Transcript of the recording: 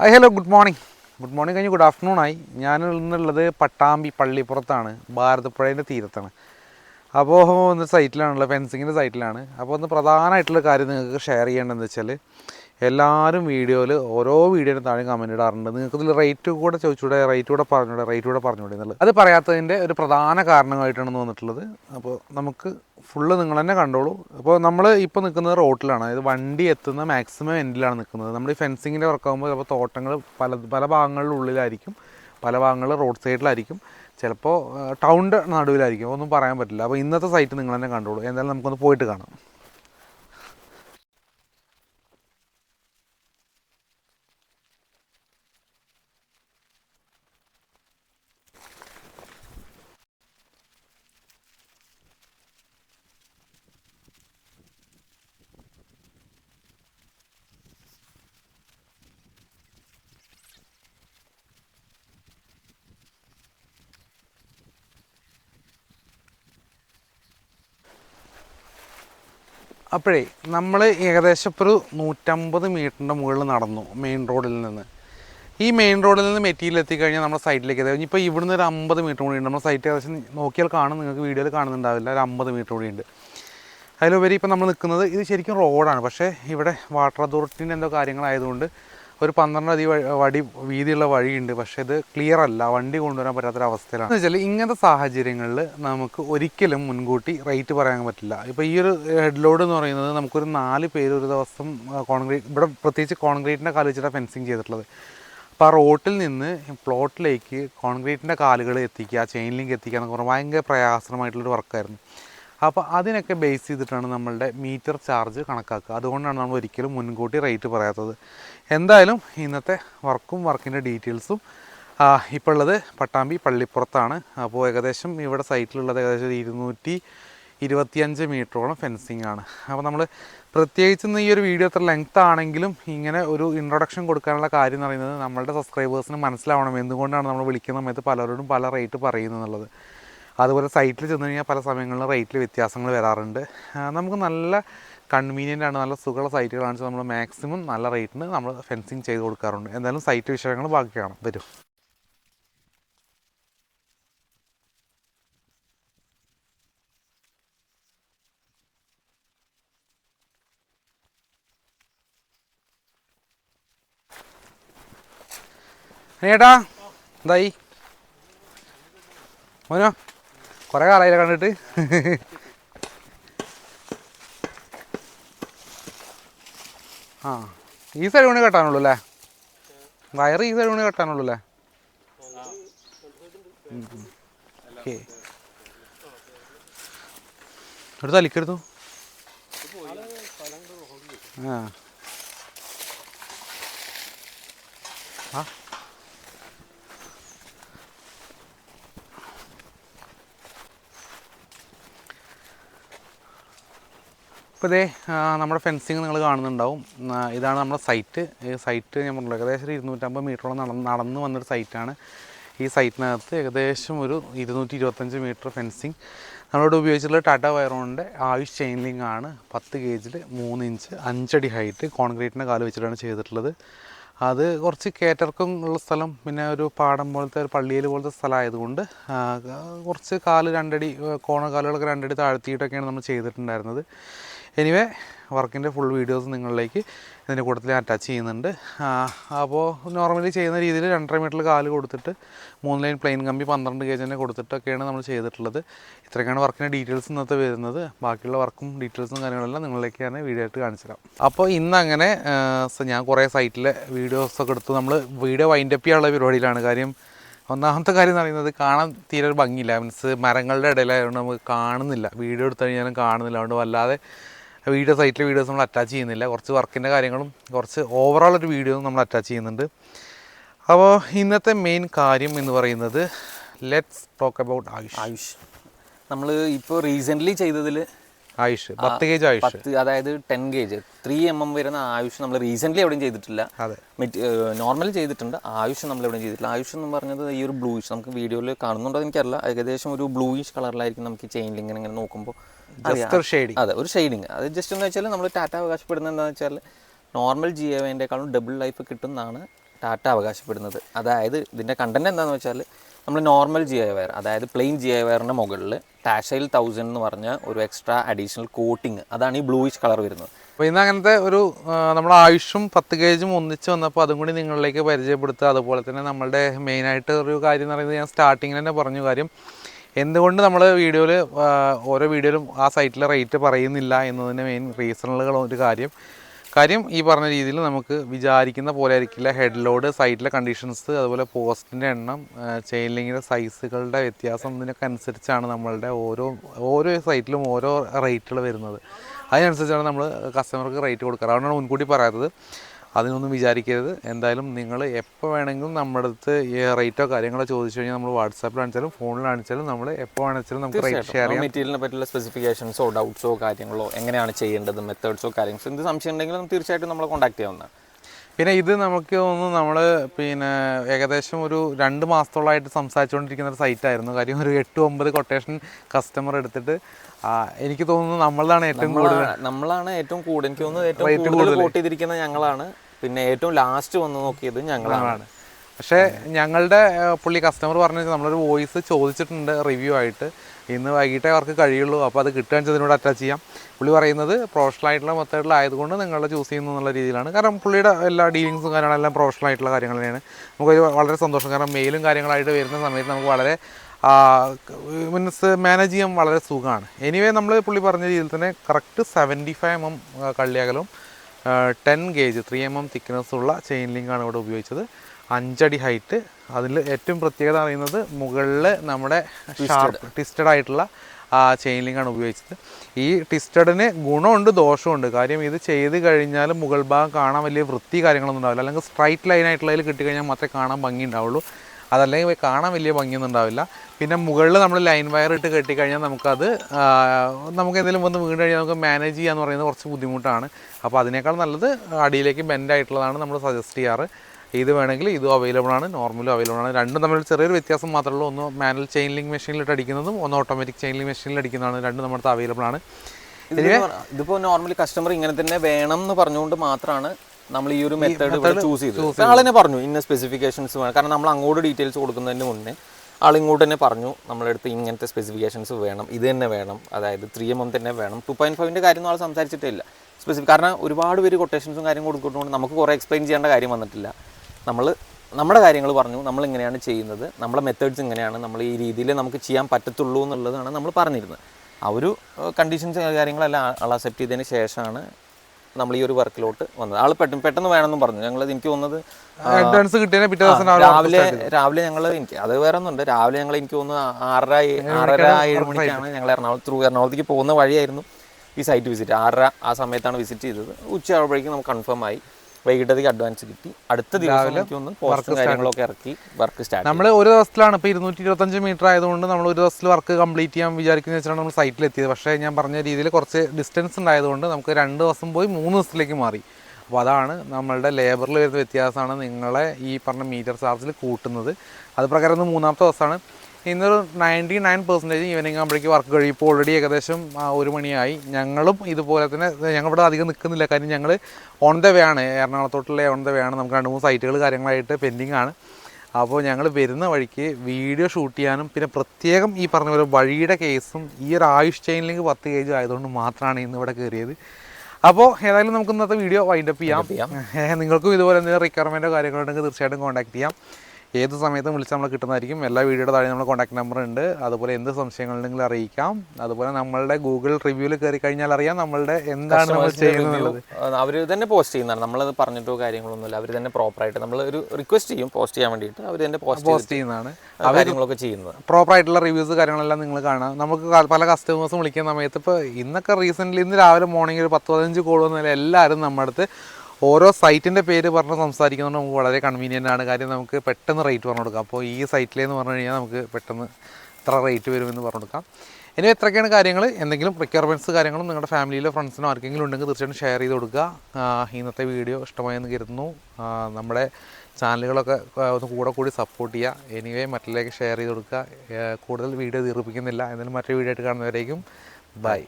Hi hello good morning good morning കഴിഞ്ഞ് good afternoon ആയി. ഞാൻ ഇന്നുള്ളത് പട്ടാമ്പി പള്ളിപ്പുറത്താണ്. ഭാരതപ്പുഴേന്റെ തീരത്താണ്. അപ്പോൾ ഒന്ന് സൈറ്റിലാണുള്ളത് ഫെൻസിങ്ങിന്റെ സൈറ്റിലാണ് അപ്പോൾ ഒന്ന് പ്രധാനമായിട്ടുള്ള കാര്യം നിങ്ങൾക്ക് ഷെയർ ചെയ്യേണ്ടതെന്ന് വെച്ചാൽ എല്ലാവരും വീഡിയോയിൽ ഓരോ വീഡിയോയിലും താഴെ കമന്റ് ഇടാറുണ്ട്. നിങ്ങൾക്ക് ഇതിൽ റേറ്റ് കൂടെ ചോദിച്ചൂടെ? റേറ്റ് കൂടെ പറഞ്ഞൂടെ? റേറ്റ് കൂടെ പറഞ്ഞൂടെ എന്നുള്ളത്. അത് പറയാത്തതിന്റെ ഒരു പ്രധാന കാരണമായിട്ടാണ് തോന്നിയിട്ടുള്ളത്. അപ്പോൾ നമുക്ക് ഫുള്ള് നിങ്ങൾ തന്നെ കണ്ടോളൂ. അപ്പോൾ നമ്മൾ ഇപ്പോൾ നിൽക്കുന്നത് റോട്ടിലാണ്. അതായത് വണ്ടി എത്തുന്ന മാക്സിമം എൻഡിലാണ് നിൽക്കുന്നത്. നമ്മൾ ഈ ഫെൻസിങ്ങിന്റെ വർക്കാകുമ്പോൾ ചിലപ്പോൾ തോട്ടങ്ങൾ പല പല ഭാഗങ്ങളുടെ ഉള്ളിലായിരിക്കും. പല ഭാഗങ്ങൾ റോഡ് സൈഡിലായിരിക്കും ചിലപ്പോൾ ടൗണിന്റെ നടുവിലായിരിക്കും. ഒന്നും പറയാൻ പറ്റില്ല. അപ്പോൾ ഇന്നത്തെ സൈറ്റ് നിങ്ങൾ തന്നെ കണ്ടോളൂ. എന്തായാലും നമുക്കൊന്ന് പോയിട്ട് കാണാം. അപ്പോഴേ നമ്മൾ ഏകദേശം ഇപ്പോൾ ഒരു നൂറ്റമ്പത് മീറ്ററിന്റെ മുകളിൽ നടന്നു മെയിൻ റോഡിൽ നിന്ന്. ഈ മെയിൻ റോഡിൽ നിന്ന് മെറ്റീരിയൽ എത്തിക്കഴിഞ്ഞാൽ നമ്മുടെ സൈറ്റിലേക്ക് എത്തി. ഇപ്പോൾ ഇവിടുന്ന് ഒരു അമ്പത് മീറ്റർ കൂടി ഉണ്ട്. നമ്മുടെ സൈറ്റ് ഏകദേശം നോക്കിയാൽ കാണും. നിങ്ങൾക്ക് വീഡിയോയിൽ കാണുന്നുണ്ടാവില്ല. ഒരു അമ്പത് മീറ്റർ കൂടി ഉണ്ട്. അതിലുപരി ഇപ്പോൾ നമ്മൾ നിൽക്കുന്നത് ഇത് ശരിക്കും റോഡാണ്. പക്ഷേ ഇവിടെ വാട്ടർ അതോറിറ്റീന്റെ എന്തോ കാര്യങ്ങളായതുകൊണ്ട് ഒരു പന്ത്രണ്ട് അടി വടി വീതിയുള്ള വഴിയുണ്ട്. പക്ഷേ ഇത് ക്ലിയർ അല്ല. വണ്ടി കൊണ്ടുവരാൻ പറ്റാത്തൊരവസ്ഥയിലാണ് എന്ന് വെച്ചാൽ ഇങ്ങനത്തെ സാഹചര്യങ്ങളിൽ നമുക്ക് ഒരിക്കലും മുൻകൂട്ടി റേറ്റ് പറയാൻ പറ്റില്ല. ഇപ്പോൾ ഈ ഒരു ഹെഡ് ലോഡ് എന്ന് പറയുന്നത് നമുക്കൊരു നാല് പേര് ഒരു ദിവസം കോൺക്രീറ്റ് ഇവിടെ പ്രത്യേകിച്ച് കോൺക്രീറ്റിന്റെ കാൽ വെച്ചിട്ടാണ് ഫെൻസിങ് ചെയ്തിട്ടുള്ളത്. അപ്പോൾ ആ റോട്ടിൽ നിന്ന് പ്ലോട്ടിലേക്ക് കോൺക്രീറ്റിന്റെ കാലുകൾ എത്തിക്കുക ചെയിൻ ലിങ്ക് എത്തിക്കുക എന്നൊക്കെ പറഞ്ഞാൽ ഭയങ്കര പ്രയാസമായിട്ടുള്ളൊരു വർക്കായിരുന്നു അപ്പോൾ അതിനൊക്കെ ബേസ് ചെയ്തിട്ടാണ് നമ്മളുടെ മീറ്റർ ചാർജ് കണക്കാക്കുക. അതുകൊണ്ടാണ് നമ്മൾ ഒരിക്കലും മുൻകൂട്ടി റേറ്റ് പറയാത്തത്. എന്തായാലും ഇന്നത്തെ വർക്കും വർക്കിന്റെ ഡീറ്റെയിൽസും ഇപ്പോൾ ഉള്ളത് പട്ടാമ്പി പള്ളിപ്പുറത്താണ്. അപ്പോൾ ഏകദേശം ഇവിടെ സൈറ്റിലുള്ളത് ഏകദേശം ഒരു ഇരുന്നൂറ്റി ഇരുപത്തിയഞ്ച് മീറ്ററോളം ഫെൻസിങ് ആണ്. അപ്പോൾ നമ്മൾ പ്രത്യേകിച്ച് ഈ ഒരു വീഡിയോ അത്ര ലെങ്ത് ആണെങ്കിലും ഇങ്ങനെ ഒരു ഇൻട്രൊഡക്ഷൻ കൊടുക്കാനുള്ള കാര്യം എന്ന് പറയുന്നത് നമ്മളുടെ സബ്സ്ക്രൈബേഴ്സിന് മനസ്സിലാവണം. എന്തുകൊണ്ടാണ് നമ്മൾ വിളിക്കുന്ന സമയത്ത് പലരോടും പല റേറ്റ് പറയുന്നത് എന്നുള്ളത്. അതുപോലെ സൈറ്റിൽ ചെന്ന് കഴിഞ്ഞാൽ പല സമയങ്ങളിലും റേറ്റിൽ വ്യത്യാസങ്ങൾ വരാറുണ്ട്. നമുക്ക് നല്ല കൺവീനിയന്റ് ആണ് നല്ല സുഖമുള്ള സൈറ്റുകളാണ് നമ്മൾ മാക്സിമം നല്ല റേറ്റിന് നമ്മൾ ഫെൻസിങ് ചെയ്ത് കൊടുക്കാറുണ്ട്. എന്തായാലും സൈറ്റ് വിഷയങ്ങൾ ബാക്കിയാണ്. വരും. ഏട്ടാ എന്തായി? മോനോ? കുറേ കാലമായില്ല കണ്ടിട്ട്? ആ ഈ സൈഡ് കെട്ടാനുള്ളൂ അല്ലേ വയറ് ഈ സൈഡ് കെട്ടാനുള്ളൂ അല്ലേ ഒരു തലിക്കെടുത്തു. ആ. ആ. ഇപ്പോൾ ഇതേ നമ്മുടെ ഫെൻസിങ് നിങ്ങൾ കാണുന്നുണ്ടാവും. ഇതാണ് നമ്മുടെ സൈറ്റ് ഈ സൈറ്റ് ഞാൻ പറഞ്ഞല്ലോ ഏകദേശം ഇരുന്നൂറ്റമ്പത് മീറ്ററോളം നടന്ന് നടന്ന് വന്നൊരു സൈറ്റാണ് ഈ സൈറ്റിനകത്ത് ഏകദേശം ഒരു ഇരുന്നൂറ്റി ഇരുപത്തഞ്ച് മീറ്റർ ഫെൻസിങ് നമ്മളിവിടെ ഉപയോഗിച്ചിട്ടുള്ള ടാറ്റ വയറോണിന്റെ ആയുഷ് ചെയിൻലിംഗ് ആണ്. പത്ത് ഗേജിൽ മൂന്ന് ഇഞ്ച് അഞ്ചടി ഹൈറ്റ് കോൺക്രീറ്റിന്റെ കാൽ വെച്ചിട്ടാണ് ചെയ്തിട്ടുള്ളത്. അത് കുറച്ച് കേറ്റർക്കും ഉള്ള സ്ഥലം പിന്നെ ഒരു പാടം പോലത്തെ ഒരു പള്ളിയിൽ പോലത്തെ സ്ഥലമായതുകൊണ്ട് കുറച്ച് കാൽ രണ്ടടി കോണ കാലുകളൊക്കെ രണ്ടടി താഴ്ത്തിയിട്ടൊക്കെയാണ് നമ്മൾ ചെയ്തിട്ടുണ്ടായിരുന്നത്. എനിവേ വർക്കിന്റെ ഫുൾ വീഡിയോസ് നിങ്ങളിലേക്ക് ഇതിന്റെ കൂട്ടത്തിൽ അറ്റാച്ച് ചെയ്യുന്നുണ്ട്. അപ്പോൾ നോർമലി ചെയ്യുന്ന രീതിയിൽ രണ്ടര മീറ്ററിൽ കാൽ കൊടുത്തിട്ട് മൂന്ന് ലൈൻ പ്ലെയിൻ കമ്പി പന്ത്രണ്ട് ഗേജ് തന്നെ കൊടുത്തിട്ടൊക്കെയാണ് നമ്മൾ ചെയ്തിട്ടുള്ളത്. ഇത്രയൊക്കെയാണ് വർക്കിന്റെ ഡീറ്റെയിൽസ് ഇന്നത്തെ വരുന്നത്. ബാക്കിയുള്ള വർക്കും ഡീറ്റെയിൽസും കാര്യങ്ങളെല്ലാം നിങ്ങളിലേക്ക് ഞാൻ വീഡിയോ ആയിട്ട് കാണിച്ചു തരാം. അപ്പോൾ ഇന്ന് അങ്ങനെ ഞാൻ കുറേ സൈറ്റിലെ വീഡിയോസൊക്കെ എടുത്ത് നമ്മൾ വീഡിയോ വൈൻഡപ്പ് ചെയ്യാനുള്ള പരിപാടിയിലാണ്. കാര്യം ഒന്നാമത്തെ കാര്യം എന്ന് പറയുന്നത് കാണാൻ തീരെ ഒരു ഭംഗിയില്ല. മീൻസ് മരങ്ങളുടെ ഇടയിലായതുകൊണ്ട് നമുക്ക് കാണുന്നില്ല. വീഡിയോ എടുത്തു കഴിഞ്ഞാലും കാണുന്നില്ല. അതുകൊണ്ട് വല്ലാതെ വീഡിയോ സൈറ്റിലെ വീഡിയോസ് നമ്മൾ അറ്റാച്ച് ചെയ്യുന്നില്ല. കുറച്ച് വർക്കിന്റെ കാര്യങ്ങളും കുറച്ച് ഓവറോൾ ഒരു വീഡിയോ നമ്മൾ അറ്റാച്ച് ചെയ്യുന്നുണ്ട്. അപ്പോൾ ഇന്നത്തെ മെയിൻ കാര്യം എന്ന് പറയുന്നത് let's talk about Ayush. Ayush. നമ്മൾ ഇപ്പോൾ റീസെന്റ്ലി ചെയ്തതിൽ ആയുഷ്. പത്ത് കേജ് ആയുഷ്. പത്ത് അതായത് ten gauge three M M വരുന്ന ആയുഷ് നമ്മൾ റീസെന്റ്ലി എവിടെയും ചെയ്തിട്ടില്ല. അതെ. നോർമൽ ചെയ്തിട്ടുണ്ട്. ആയുഷ് നമ്മൾ എവിടെയും ചെയ്തിട്ടില്ല. ആയുഷ് എന്ന് പറഞ്ഞത് ഈ ഒരു ബ്ലൂയിഷ് നമുക്ക് വീഡിയോയിൽ കാണുന്നുണ്ടോ എനിക്കറിയില്ല. ഏകദേശം ഒരു ബ്ലൂയിഷ് കളറിലായിരിക്കും നമുക്ക് ചെയിൻ ലിങ്ങനെ ഇങ്ങനെ നോക്കുമ്പോൾ ജസ്റ്റ് ഒരു ഷെയ്ഡിങ് അതെ ഒരു ഷെയ്ഡിങ് അത് ജസ്റ്റ് എന്ന് വെച്ചാൽ നമ്മൾ ടാറ്റ അവകാശപ്പെടുന്നത് എന്താണെന്ന് വെച്ചാൽ നോർമൽ ജി എവേന്റെക്കാളും ഡബിൾ ലൈഫ് കിട്ടുന്നതാണ് ടാറ്റ അവകാശപ്പെടുന്നത്. അതായത് ഇതിന്റെ കണ്ടന്റ് എന്താണെന്ന് വെച്ചാൽ നമ്മൾ നോർമൽ ജി ഐ വയർ അതായത് പ്ലെയിൻ ജി ഐ വയറിന്റെ മുകളിൽ ടാഷയിൽ തൗസൻഡ് എന്ന് പറഞ്ഞ ഒരു എക്സ്ട്രാ അഡീഷണൽ കോട്ടിങ് അതാണ് ഈ ബ്ലൂയിഷ് കളർ വരുന്നത്. അപ്പോൾ ഇന്ന് അങ്ങനത്തെ ഒരു നമ്മൾ നമ്മുടെ ആയുഷും പത്ത് കേജും ഒന്നിച്ച് വന്നപ്പോൾ അതും കൂടി നിങ്ങളിലേക്ക് പരിചയപ്പെടുത്തുക. അതുപോലെ തന്നെ നമ്മളുടെ മെയിനായിട്ട് ഒരു കാര്യം എന്ന് പറയുന്നത് ഞാൻ സ്റ്റാർട്ടിങ്ങിൽ തന്നെ പറഞ്ഞു കാര്യം. എന്തുകൊണ്ട് നമ്മൾ വീഡിയോയിൽ ഓരോ വീഡിയോയിലും ആ സൈറ്റിലെ റേറ്റ് പറയുന്നില്ല എന്നതിന് മെയിൻ റീസണുകൾ ഒരു കാര്യം. കാര്യം ഈ പറഞ്ഞ രീതിയിൽ നമുക്ക് വിചാരിക്കുന്ന പോലെ ആയിരിക്കില്ല. ഹെഡ് ലോഡ് സൈറ്റിലെ കണ്ടീഷൻസ് അതുപോലെ പോസ്റ്റിന്റെ എണ്ണം ചെയിൻ ലിങ്കിന്റെ സൈസുകളുടെ വ്യത്യാസം ഇതിനൊക്കെ അനുസരിച്ചാണ് നമ്മളുടെ ഓരോ ഓരോ സൈറ്റിലും ഓരോ റേറ്റുകൾ വരുന്നത്. അതിനനുസരിച്ചാണ് നമ്മൾ കസ്റ്റമർക്ക് റേറ്റ് കൊടുക്കാറ്. അതുകൊണ്ടാണ് മുൻകൂട്ടി പറയാത്തത്. അതിനൊന്നും വിചാരിക്കരുത്. എന്തായാലും നിങ്ങൾ എപ്പോൾ വേണമെങ്കിലും നമ്മുടെ അടുത്ത് ഈ റേറ്റോ കാര്യങ്ങളോ ചോദിച്ചു കഴിഞ്ഞാൽ നമ്മൾ വാട്സാപ്പിൽ കാണിച്ചാലും ഫോണിൽ കാണിച്ചാലും നമ്മൾ എപ്പോൾ വേണമെങ്കിലും നമുക്ക് റേറ്റ് ഷെയർ ചെയ്യാം. മെറ്റീരിയലിനെ പറ്റിയുള്ള സ്പെസിഫിക്കേഷൻസോ ഡൗട്ട്സോ കാര്യങ്ങളോ എങ്ങനെയാണ് ചെയ്യേണ്ടത് മെത്തേഡ്സോ കാര്യങ്ങളോ. എന്ത് സംശയം ഉണ്ടെങ്കിലും തീർച്ചയായിട്ടും നമ്മളെ കോൺടാക്ട് ചെയ്യാവുന്നതാണ്. പിന്നെ ഇത് നമുക്ക് ഒന്ന് നമ്മൾ പിന്നെ ഏകദേശം ഒരു രണ്ട് മാസത്തോളമായിട്ട് സംസാരിച്ചുകൊണ്ടിരിക്കുന്ന ഒരു സൈറ്റായിരുന്നു കാര്യം ഒരു എട്ട് ഒമ്പത് കൊട്ടേഷൻ കസ്റ്റമർ എടുത്തിട്ട് എനിക്ക് തോന്നുന്നു നമ്മളാണ് ഏറ്റവും കൂടുതൽ നമ്മളാണ്- നമ്മളാണ് ഏറ്റവും കൂടുതൽ എനിക്ക് തോന്നുന്നു ഏറ്റവും കൂടുതൽ വോട്ട് ചെയ്തിരിക്കുന്നത് ഞങ്ങളാണ്. പിന്നെ ഏറ്റവും ലാസ്റ്റ് വന്ന് നോക്കിയത് ഞങ്ങളാണ്. പക്ഷേ ഞങ്ങളുടെ പുള്ളി കസ്റ്റമർ പറഞ്ഞു നമ്മളൊരു വോയിസ് ചോദിച്ചിട്ടുണ്ട് റിവ്യൂ ആയിട്ട്. ഇന്ന് വൈകിട്ടേ അവർക്ക് കഴിയുള്ളൂ. അപ്പോൾ അത് കിട്ടുകയെന്ന് വെച്ചാൽ ഇതിനോട് അറ്റാച്ച് ചെയ്യാം. പുള്ളി പറയുന്നത് പ്രൊഫഷണൽ ആയിട്ടുള്ള മെത്തേഡിലായതുകൊണ്ട് നിങ്ങൾ ചൂസ് ചെയ്യുന്നു എന്നുള്ള രീതിയിലാണ്. കാരണം പുള്ളിയുടെ എല്ലാ ഡീലിങ്സും കാര്യങ്ങളെല്ലാം പ്രൊഫഷണൽ ആയിട്ടുള്ള കാര്യങ്ങൾ തന്നെയാണ്. നമുക്കൊരു വളരെ സന്തോഷം. കാരണം മെയിലും കാര്യങ്ങളായിട്ട് വരുന്ന സമയത്ത് നമുക്ക് വളരെ മീൻസ് മാനേജ് ചെയ്യാൻ വളരെ സുഖമാണ്. എനിവേ നമ്മൾ പുള്ളി പറഞ്ഞ രീതിയിൽ തന്നെ correct seventy five M M കള്ളിയകലും ten gauge three M M തിക്നെസ്സുള്ള chain ലിങ്കാണ് ഇവിടെ ഉപയോഗിച്ചത്. അഞ്ചടി ഹൈറ്റ് അതിൽ ഏറ്റവും പ്രത്യേകത പറയുന്നത് മുകളിൽ നമ്മുടെ ഷാർപ്പ് ട്വിസ്റ്റഡ് ആയിട്ടുള്ള ചെയിൻ ലിങ്കാണ് ഉപയോഗിച്ചത്. ഈ ട്വിസ്റ്റഡിന് ഗുണമുണ്ട് ദോഷമുണ്ട്. കാര്യം ഇത് ചെയ്ത് കഴിഞ്ഞാൽ മുകൾ ഭാഗം കാണാൻ വലിയ വൃത്തി കാര്യങ്ങളൊന്നും ഉണ്ടാവില്ല. അല്ലെങ്കിൽ സ്ട്രൈറ്റ് ലൈൻ ആയിട്ടുള്ളതിൽ കിട്ടിക്കഴിഞ്ഞാൽ മാത്രമേ കാണാൻ ഭംഗി ഉണ്ടാവുള്ളൂ. അതല്ലെങ്കിൽ കാണാൻ വലിയ ഭംഗിയൊന്നും ഉണ്ടാവില്ല. പിന്നെ മുകളിൽ നമ്മൾ ലൈൻ വയർ ഇട്ട് കെട്ടിക്കഴിഞ്ഞാൽ നമുക്കത് നമുക്ക് എന്തെങ്കിലും വന്ന് വീണ് കഴിഞ്ഞാൽ നമുക്ക് മാനേജ് ചെയ്യാന്ന് പറയുന്നത് കുറച്ച് ബുദ്ധിമുട്ടാണ്. അപ്പോൾ അതിനേക്കാൾ നല്ലത് അടിയിലേക്ക് ബെൻഡ് ആയിട്ടുള്ളതാണ് നമ്മൾ സജസ്റ്റ് ചെയ്യാറ്. ഇത് വേണമെങ്കിൽ ഇതും അവൈലബിൾ ആണ് നോർമലും അവൈലബിൾ ആണ്. രണ്ടും തമ്മിൽ ചെറിയൊരു വ്യത്യാസം മാത്രമേ ഉള്ളൂ. ഒന്ന് മാനുവൽ ചെയിൻ ലിങ്ക് മെഷീനിലിട്ട് അടിക്കുന്നതും ഒന്ന് ഓട്ടോമാറ്റിക് ചെയിൻ ലിങ്ക് മെഷീനിൽ അടിക്കുന്നതാണ് രണ്ടും നമ്മുടെ അടുത്ത് അവൈലബിൾ ആണ്. ഇതിപ്പോ നോർമലി കസ്റ്റമർ ഇങ്ങനെ തന്നെ വേണം എന്ന് പറഞ്ഞുകൊണ്ട് മാത്രമാണ് നമ്മൾ ഈ ഒരു മെത്തേഡ് ചൂസ് ചെയ്തത്. ആൾ തന്നെ പറഞ്ഞു ഇന്ന സ്പെസിഫിക്കേഷൻസ് വേണം. കാരണം നമ്മൾ അങ്ങോട്ട് ഡീറ്റെയിൽസ് കൊടുക്കുന്നതിന് മുന്നേ ആൾ ഇങ്ങോട്ട് തന്നെ പറഞ്ഞു നമ്മളെടുത്ത് ഇങ്ങനത്തെ സ്പെസിഫിക്കേഷൻസ് വേണം ഇത് തന്നെ വേണം. അതായത് ത്രീ എം എം തന്നെ വേണം. ടു പോയിന്റ് ഫൈവിന്റെ കാര്യം ആൾ സംസാരിച്ചിട്ടില്ല സ്പെസിഫിക് കാരണം ഒരുപാട് പേര് കൊട്ടേഷൻസും കാര്യം കൊടുക്കുന്നതുകൊണ്ട് നമുക്ക് കുറേ എക്സ്പ്ലെയിൻ ചെയ്യേണ്ട കാര്യം വന്നിട്ടില്ല. നമ്മൾ നമ്മുടെ കാര്യങ്ങൾ പറഞ്ഞു നമ്മൾ ഇങ്ങനെയാണ് ചെയ്യുന്നത് നമ്മുടെ മെത്തേഡ്സ് ഇങ്ങനെയാണ് നമ്മൾ ഈ രീതിയിൽ നമുക്ക് ചെയ്യാൻ പറ്റത്തുള്ളൂ എന്നുള്ളതാണ് നമ്മൾ പറഞ്ഞിരുന്നത്. ആ ഒരു കണ്ടീഷൻസ് കാര്യങ്ങളെല്ലാം ആൾ അക്സെപ്റ്റ് ചെയ്തതിന് ശേഷമാണ് നമ്മൾ ഈ ഒരു വർക്കിലോട്ട് വന്നത്. ആൾ പെട്ടെന്ന് പെട്ടെന്ന് വേണമെന്നും പറഞ്ഞു. ഞങ്ങൾ എനിക്ക് തോന്നുന്നത് അഡ്വാൻസ് കിട്ടിയതിനെ പിറ്റേ ദിവസം ആ, രാവിലെ രാവിലെ ഞങ്ങൾ എനിക്ക് അത് വേറെ ഒന്നുണ്ട്. രാവിലെ ഞങ്ങൾ എനിക്ക് തോന്നുന്നു ആറര ആറര ഏഴ് മണിക്കാണ് ഞങ്ങൾ എറണാകുളത്ത് ത്രൂ എറണാകുളത്തേക്ക് പോകുന്ന വഴിയായിരുന്നു ഈ സൈറ്റ് വിസിറ്റ് ആറര ആ സമയത്താണ് വിസിറ്റ് ചെയ്തത്. ഉച്ചയാകുമ്പോഴേക്കും നമുക്ക് കൺഫേം ആയി. വൈകിട്ടത്തേക്ക് അഡ്വാൻസ് കിട്ടി. അടുത്ത ദിവസം എനിക്ക് തോന്നുന്നു പോസ്റ്റും കാര്യങ്ങളൊക്കെ ഇറക്കി വർക്ക് സ്റ്റാർട്ട് നമ്മൾ ഒരു ദിവസത്തിലാണ് ഇപ്പോൾ ഇരുന്നൂറ്റി ഇരുപത്തഞ്ച് മീറ്റർ ആയതുകൊണ്ട് നമ്മൾ ഒരു ദിവസത്തിൽ വർക്ക് കംപ്ലീറ്റ് ചെയ്യാൻ വിചാരിക്കുന്ന വെച്ചാണ് നമ്മൾ സൈറ്റിൽ എത്തിയത്. പക്ഷേ ഞാൻ പറഞ്ഞ രീതിയിൽ കുറച്ച് ഡിസ്റ്റൻസ് ഉണ്ടായതുകൊണ്ട് നമുക്ക് രണ്ട് ദിവസം പോയി മൂന്ന് ദിവസത്തിലേക്ക് മാറി. അപ്പോൾ അതാണ് നമ്മളുടെ ലേബറിൽ വരുന്ന വ്യത്യാസമാണ് നിങ്ങളെ ഈ പറഞ്ഞ മീറ്റർ ചാർജിൽ കൂട്ടുന്നത്. അത് പ്രകാരം മൂന്നാമത്തെ ദിവസമാണ്. ഇന്നൊരു നയന്റി നയൻ പെർസെന്റേജ് ഈവനിങ് ആകുമ്പോഴേക്കും വർക്ക് കഴിയും. ഇപ്പോൾ ഓൾറെഡി ഏകദേശം ഒരു മണിയായി. ഞങ്ങളും ഇതുപോലെ തന്നെ ഞങ്ങൾ ഇവിടെ അധികം നിൽക്കുന്നില്ല. കാര്യം ഞങ്ങൾ ഓൺ ദ വേ ആണ്. എറണാകുളത്തോട്ടുള്ള ഓൺ ദ വേ ആണ്. നമുക്ക് രണ്ട് മൂന്ന് സൈറ്റുകൾ കാര്യങ്ങളായിട്ട് പെൻഡിങ് ആണ്. അപ്പോൾ ഞങ്ങൾ വരുന്ന വഴിക്ക് വീഡിയോ ഷൂട്ട് ചെയ്യാനും പിന്നെ പ്രത്യേകം ഈ പറഞ്ഞ പോലെ വഴിയുടെ കേസും ഈ ഒരു ആയുഷ് ചെയിനിലേക്ക് പത്ത് പത്ത് കേജ് ആയതുകൊണ്ട് മാത്രമാണ് ഇന്ന് ഇവിടെ കയറിയത് അപ്പോൾ ഏതായാലും നമുക്ക് ഇന്നത്തെ വീഡിയോ വൈൻഡപ്പ് ചെയ്യാം. നിങ്ങൾക്കും ഇതുപോലെ എന്തെങ്കിലും റിക്വയർമെന്റോ കാര്യങ്ങളുണ്ടെങ്കിൽ തീർച്ചയായിട്ടും കോൺടാക്ട് ചെയ്യാം. ഏത് സമയത്തും വിളിച്ചാൽ നമ്മൾ കിട്ടുന്നതായിരിക്കും. എല്ലാ വീഡിയോയുടെ താഴെ നമ്മൾ കോൺടാക്ട് നമ്പർ ഉണ്ട്. അതുപോലെ എന്ത് സംശയങ്ങളുണ്ടെങ്കിലും അറിയിക്കാം. അതുപോലെ നമ്മളുടെ ഗൂഗിൾ റിവ്യൂവിൽ കയറി കഴിഞ്ഞാൽ അറിയാം നമ്മളുടെ എന്താണ് നമ്മൾ ചെയ്യുന്നത് അവർ തന്നെ പോസ്റ്റ് ചെയ്യുന്നതാണ്. നമ്മളത് പറഞ്ഞിട്ടോ കാര്യങ്ങളൊന്നുമില്ല. അവർ തന്നെ പ്രോപ്പറായിട്ട് നമ്മൾ ഒരു റിക്വസ്റ്റ് ചെയ്യും. പോസ്റ്റ് ചെയ്യാൻ വേണ്ടിയിട്ട് അവർ തന്നെ പോസ്റ്റ് ചെയ്യുന്നതാണ്. കാര്യങ്ങളൊക്കെ ചെയ്യുന്നത്. പ്രോപ്പർ ആയിട്ടുള്ള റിവ്യൂസ് കാര്യങ്ങളെല്ലാം നിങ്ങൾ കാണാം. നമുക്ക് പല കസ്റ്റമേഴ്സും വിളിക്കുന്ന സമയത്ത് ഇപ്പോൾ ഇന്നൊക്കെ റീസെന്റ്ലി ഇന്ന് രാവിലെ മോർണിംഗ് ഒരു പത്ത് പതിനഞ്ച് കോൾ വന്നാൽ എല്ലാവരും നമ്മുടെ അടുത്ത് ഓരോ സൈറ്റിന്റെ പേര് പറഞ്ഞ് സംസാരിക്കുന്നതുകൊണ്ട് നമുക്ക് വളരെ കൺവീനിയന്റ് ആണ്. കാര്യം നമുക്ക് പെട്ടെന്ന് റേറ്റ് പറഞ്ഞു കൊടുക്കാം. അപ്പോൾ ഈ സൈറ്റിലേന്ന് പറഞ്ഞു കഴിഞ്ഞാൽ നമുക്ക് പെട്ടെന്ന് ഇത്ര റേറ്റ് വരുമെന്ന് പറഞ്ഞു കൊടുക്കാം. ഇനി എത്രയൊക്കെയാണ് കാര്യങ്ങൾ എന്തെങ്കിലും റിക്വയർമെന്റ്സ് കാര്യങ്ങളും നിങ്ങളുടെ ഫാമിലിയിലോ ഫ്രണ്ട്സിനോ ആർക്കെങ്കിലും ഉണ്ടെങ്കിൽ തീർച്ചയായിട്ടും ഷെയർ ചെയ്ത് കൊടുക്കുക. ഇന്നത്തെ വീഡിയോ ഇഷ്ടമായെന്ന് കരുതുന്നു. നമ്മുടെ ചാനലുകളൊക്കെ ഒന്ന് കൂടെ കൂടി സപ്പോർട്ട് ചെയ്യുക. എനിവേ മറ്റുള്ളവർക്ക് ഷെയർ ചെയ്ത് കൊടുക്കുക. കൂടുതൽ വീഡിയോ തീർപ്പിക്കുന്നില്ല. എന്നാലും മറ്റൊരു വീഡിയോ ആയിട്ട് കാണുന്നവരേക്കും. ബൈ